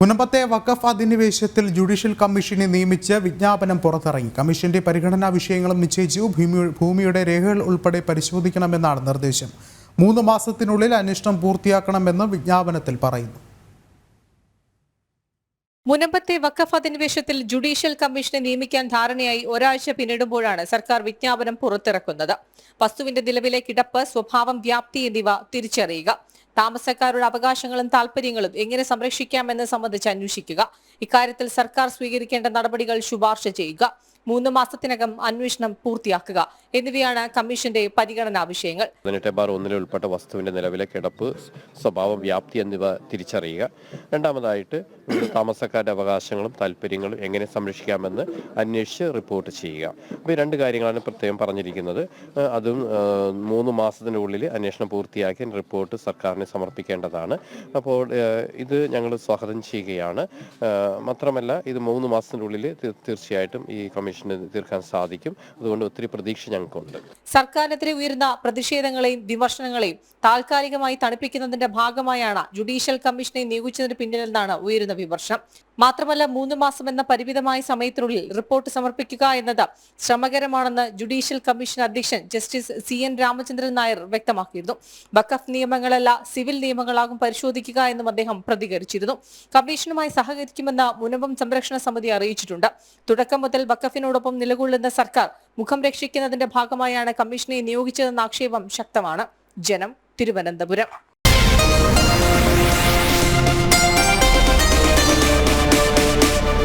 മുനമ്പത്തെ വഖഫ് അധിനിവേശത്തിൽ judicial കമ്മീഷനെ നിയമിച്ച് വിജ്ഞാപനം പുറത്തിറങ്ങി. കമ്മീഷന്റെ പരിഗണനാ വിഷയങ്ങളും നിശ്ചയിച്ചു. ഭൂമിയുടെ രേഖകൾ ഉൾപ്പെടെ പരിശോധിക്കണമെന്നാണ് നിർദ്ദേശം. മൂന്ന് മാസത്തിനുള്ളിൽ അന്വേഷണം പൂർത്തിയാക്കണമെന്ന് വിജ്ഞാപനത്തിൽ പറയുന്നു. മുനമ്പത്തെ വഖഫ് അധിനിവേശത്തിൽ ജുഡീഷ്യൽ കമ്മീഷനെ നിയമിക്കാൻ ധാരണയായി ഒരാഴ്ച പിന്നിടുമ്പോഴാണ് സർക്കാർ വിജ്ഞാപനം പുറത്തിറക്കുന്നത്. വസ്തുവിന്റെ നിലവിലെ കിടപ്പ് സ്വഭാവം വ്യാപ്തി എന്നിവ തിരിച്ചറിയുക. താമസക്കാരുടെ അവകാശങ്ങളും താൽപര്യങ്ങളും എങ്ങനെ സംരക്ഷിക്കാമെന്ന് സംബന്ധിച്ച് അന്വേഷിക്കുക. ഇക്കാര്യത്തിൽ സർക്കാർ സ്വീകരിക്കേണ്ട നടപടികൾ ശുപാർശ ചെയ്യുക. മൂന്ന് മാസത്തിനകം അന്വേഷണം പൂർത്തിയാക്കുക. എന്നിവയാണ് കമ്മീഷന്റെ പരിഗണനാ വിഷയങ്ങൾ. പതിനെട്ട് ബാർ ഒന്നിൽ ഉൾപ്പെട്ട വസ്തുവിന്റെ നിലവിലെ കിടപ്പ് സ്വഭാവം വ്യാപ്തി എന്നിവ തിരിച്ചറിയുക. രണ്ടാമതായിട്ട് താമസക്കാരുടെ അവകാശങ്ങളും താല്പര്യങ്ങളും എങ്ങനെ സംരക്ഷിക്കാമെന്ന് അന്വേഷിച്ച് റിപ്പോർട്ട് ചെയ്യുക. അപ്പോൾ ഈ രണ്ട് കാര്യങ്ങളാണ് പ്രത്യേകം പറഞ്ഞിരിക്കുന്നത്. അതും മൂന്ന് മാസത്തിനുള്ളിൽ അന്വേഷണം പൂർത്തിയാക്കി റിപ്പോർട്ട് സർക്കാരിന് സമർപ്പിക്കേണ്ടതാണ്. അപ്പോൾ ഇത് ഞങ്ങൾ സ്വാഗതം ചെയ്യുകയാണ്. മാത്രമല്ല ഇത് മൂന്ന് മാസത്തിനുള്ളിൽ തീർച്ചയായിട്ടും ഈ കമ്മീഷന് തീർക്കാൻ സാധിക്കും. അതുകൊണ്ട് ഒത്തിരി പ്രതീക്ഷ ഞങ്ങൾക്കുണ്ട്. സർക്കാരിനെതിരെ ഉയരുന്ന പ്രതിഷേധങ്ങളെയും വിമർശനങ്ങളെയും താൽക്കാലികമായി തണുപ്പിക്കുന്നതിന്റെ ഭാഗമായാണ് ജുഡീഷ്യൽ കമ്മീഷനെ നിയോഗിച്ചതിന് പിന്നിൽ നിന്നാണ് ഉയരുന്ന വിമർശനം. മാത്രമല്ല മൂന്ന് മാസം എന്ന പരിമിതമായ സമയത്തിനുള്ളിൽ റിപ്പോർട്ട് സമർപ്പിക്കുക എന്നത് ശ്രമകരമാണെന്ന് ജുഡീഷ്യൽ കമ്മീഷൻ അധ്യക്ഷൻ justice C N Ramachandran Nair വ്യക്തമാക്കിയിരുന്നു. ബക്കഫ് നിയമങ്ങളല്ല സിവിൽ നിയമങ്ങളാകും പരിശോധിക്കുക എന്നും അദ്ദേഹം പ്രതികരിച്ചിരുന്നു. കമ്മീഷനുമായി സഹകരിക്കുമെന്ന് മുനമ്പം സംരക്ഷണ സമിതി അറിയിച്ചിട്ടുണ്ട്. തുടക്കം മുതൽ വക്കഫിനോടൊപ്പം നിലകൊള്ളുന്ന സർക്കാർ മുഖം രക്ഷിക്കുന്നതിന്റെ ഭാഗമായാണ് കമ്മീഷനെ നിയോഗിച്ചതെന്ന ആക്ഷേപം ശക്തമാണ്. ജനം തിരുവനന്തപുരം.